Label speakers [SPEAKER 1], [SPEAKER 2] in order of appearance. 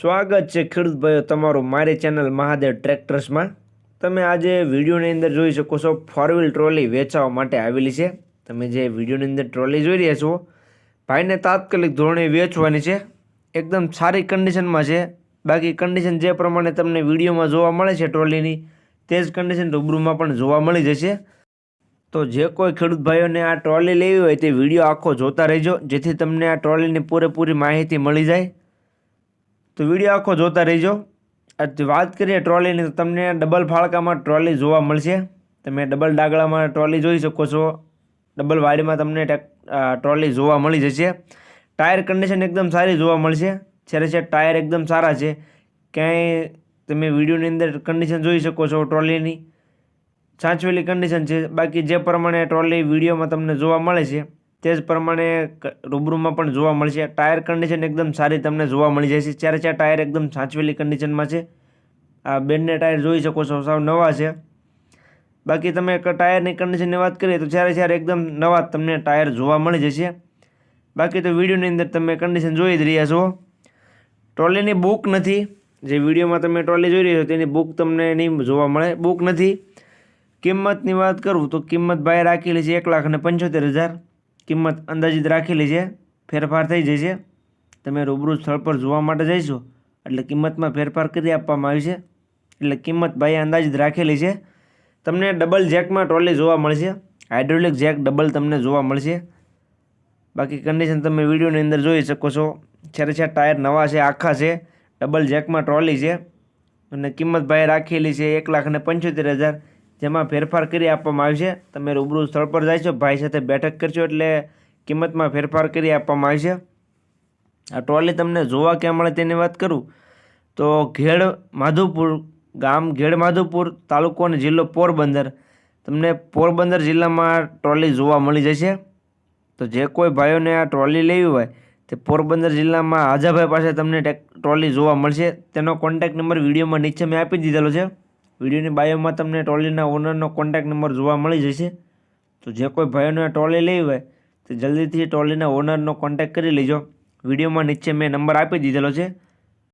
[SPEAKER 1] સ્વાગત છે ખેડૂત ભાઈઓ તમારું મારી ચેનલ મહાદેવ ટ્રેક્ટર્સમાં. તમે આજે વિડીયોની અંદર જોઈ શકો છો ફોર વ્હીલ ટ્રોલી વેચાવા માટે આવેલી છે. તમે જે વિડીયોની અંદર ટ્રોલી જોઈ રહ્યા છો, ભાઈને તાત્કાલિક ધોરણે વેચવાની છે. એકદમ સારી કન્ડિશનમાં છે. બાકી કન્ડિશન જે પ્રમાણે તમને વિડીયોમાં જોવા મળે છે ટ્રોલીની તે જ કન્ડિશન રૂબરૂમાં પણ જોવા મળી જશે. તો જે કોઈ ખેડૂત ભાઈઓને આ ટ્રોલી લેવી હોય તે વીડિયો આખો જોતા રહેજો, જેથી તમને આ ટ્રોલીની પૂરેપૂરી માહિતી મળી જાય. તો વીડિયો આખો જોતા રહીજો. વાત કરીએ ટ્રોલીની, તો તમને ડબલ ફાળકામાં ટ્રોલી જોવા મળશે. તમે ડબલ ડાગળામાં ટ્રોલી જોઈ શકો છો. ડબલ વાડીમાં તમને ટ્રોલી જોવા મળી જશે. ટાયર કન્ડિશન એકદમ સારી જોવા મળશે. જ્યારે છે ટાયર એકદમ સારા છે. ક્યાંય તમે વિડીયોની અંદર કન્ડિશન જોઈ શકો છો ટ્રોલીની. સાચવેલી કન્ડિશન છે. બાકી જે પ્રમાણે ટ્રોલી વિડીયોમાં તમને જોવા મળે છે તે જ પ્રમાણે રૂબરૂમાં પણ જોવા મળશે. ટાયર કન્ડિશન એકદમ સારી તમને જોવા મળી જશે. ચારે ચાર ટાયર એકદમ સાચવેલી કન્ડિશનમાં છે, આ બેનને ટાયર જોઈ શકો છો. સાવ નવા છે. બાકી તમે ટાયરની કન્ડિશનની વાત કરીએ તો ચારે ચાર એકદમ નવા તમને ટાયર જોવા મળી જશે. બાકી તો વિડીયોની અંદર તમે કન્ડિશન જોઈ જ રહ્યા છો. ટ્રોલીની બુક નથી. જે વિડીયોમાં તમે ટ્રોલી જોઈ રહ્યા છો, તેની બુક તમને નહીં જોવા મળે. બુક નથી. કિંમતની વાત કરું તો કિંમત ભાઈ રાખેલી છે એક લાખ પંચોતેર હજાર. કિંમત અંદાજિત રાખેલી છે, ફેરફાર થઈ જશે તમે રૂબરૂ સ્થળ પર જોવા માટે જઈશો, એટલે કિંમતમાં ફેરફાર કરી આપવામાં આવી છે. એટલે કિંમત ભાઈએ અંદાજિત રાખેલી છે. તમને ડબલ જેકમાં ટ્રોલી જોવા મળશે. હાઇડ્રોલિક જેક ડબલ તમને જોવા મળશે. બાકી કન્ડિશન તમે વિડીયોની અંદર જોઈ શકો છો. છેરે છેર ટાયર નવા છે, આખા છે. ડબલ જેકમાં ટ્રોલી છે. અને કિંમત ભાઈ રાખેલી છે એક લાખ પંચોતેર હજાર. જેમાં ફેરફાર કરી આપવામાં આવશે તમે રૂબરૂ સ્થળ પર જાય છો. ભાઈ સાથે બેઠક કરશો એટલે કિંમતમાં ફેરફાર કરી આપવામાં આવશે આ ટ્રોલી તમને જોવા ક્યાં મળે તેની વાત કરું. તો ઘેડ માધુપુર, ગામ ઘેડ માધુપુર તાલુકો અને જિલ્લો પોરબંદર. તમને પોરબંદર જિલ્લામાં ટ્રોલી જોવા મળી જશે. તો જે કોઈ ભાઈઓને આ ટ્રોલી લેવી હોય તે પોરબંદર જિલ્લામાં આજાભાઈ પાસે તમને ટ્રોલી જોવા મળશે. તેનો કોન્ટેક્ટ નંબર વિડીયોમાં નીચે મેં આપી દીધેલો છે. વિડીયોની બાયોમાં તમને ટ્રોલીના ઓનરનો કોન્ટેક્ટ નંબર જોવા મળી જશે. તો જે કોઈ ભાઈઓને ટ્રોલી લેવી હોય, તો જલ્દીથી ટ્રોલીના ઓનરનો કોન્ટેક્ટ કરી લેજો. વિડીયોમાં નીચે મેં નંબર આપી દીધેલો છે.